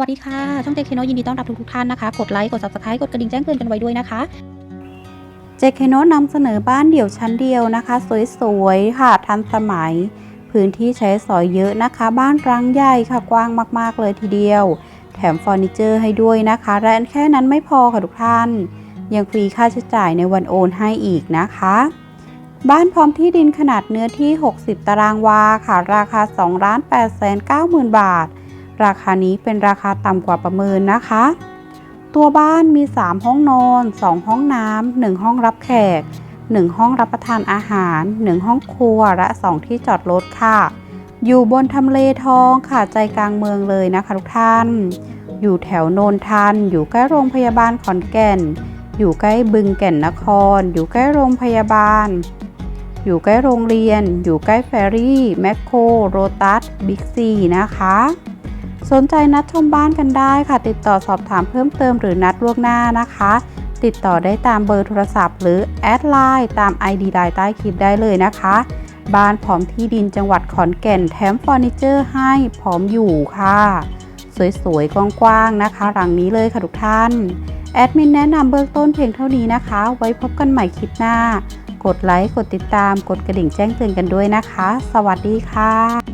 วัสดีค่ะ ช่องเจคโนยินดีต้อนรับทุกทุกๆท่านนะคะ กดไลค์ กด subscribe กดกระดิ่งแจ้งเตือนกันไว้ด้วยนะคะเจคโนนำเสนอบ้านเดี่ยวชั้นเดียวนะคะ สวยๆ ค่ะ ทันสมัย พื้นที่ใช้สอยเยอะนะคะ บ้านรังใหญ่ค่ะ กว้างมากๆ เลยทีเดียว แถมเฟอร์นิเจอร์ให้ด้วยนะคะและแค่นั้นไม่พอค่ะทุกท่าน ยังฟรีค่าใช้จ่ายในวันโอนให้อีกนะคะ บ้านพร้อมที่ดินขนาดเนื้อที่ 60 ตารางวาค่ะ ราคา 2 8 9 0 0 0 0 บาท ราคานี้เป็นราคาต่ำกว่าประเมินนะคะ ตัวบ้านมี 3 ห้องนอน 2 ห้องน้ำ1ห้องรับแขก 1 ห้องรับประทานอาหาร 1 ห้องครัวและ 2 ที่จอดรถค่ะ อยู่บนทำเลทองค่ะใจกลางเมืองเลยนะคะทุกท่าน อยู่แถวโนนทัน อยู่ใกล้โรงพยาบาลขอนแก่น อยู่ใกล้บึงแก่นนคร อยู่ใกล้โรงพยาบาลอยู่ใกล้โรงเรียน อยู่ใกล้แฟรี่ แมคโคร โรตัส บิ๊กซี นะคะ สนใจนัดชมบ้านกันได้ค่ะ ติดต่อสอบถามเพิ่มเติมหรือนัดล่วงหน้านะคะ ติดต่อได้ตามเบอร์โทรศัพท์ หรือแอดไลน์ตาม ID ไลน์ใต้คลิปได้เลยนะคะ บ้านพร้อมที่ดินจังหวัดขอนแก่นแถมเฟอร์นิเจอร์ให้พร้อมอยู่ค่ะ สวยๆกว้างๆนะคะ หลังนี้เลยค่ะทุกท่านแอดมินแนะนำเบื้องต้นเพียงเท่านี้นะคะ ไว้พบกันใหม่คลิปหน้า กดไลค์ กดติดตาม กดกระดิ่งแจ้งเตือนกันด้วยนะคะ สวัสดีค่ะ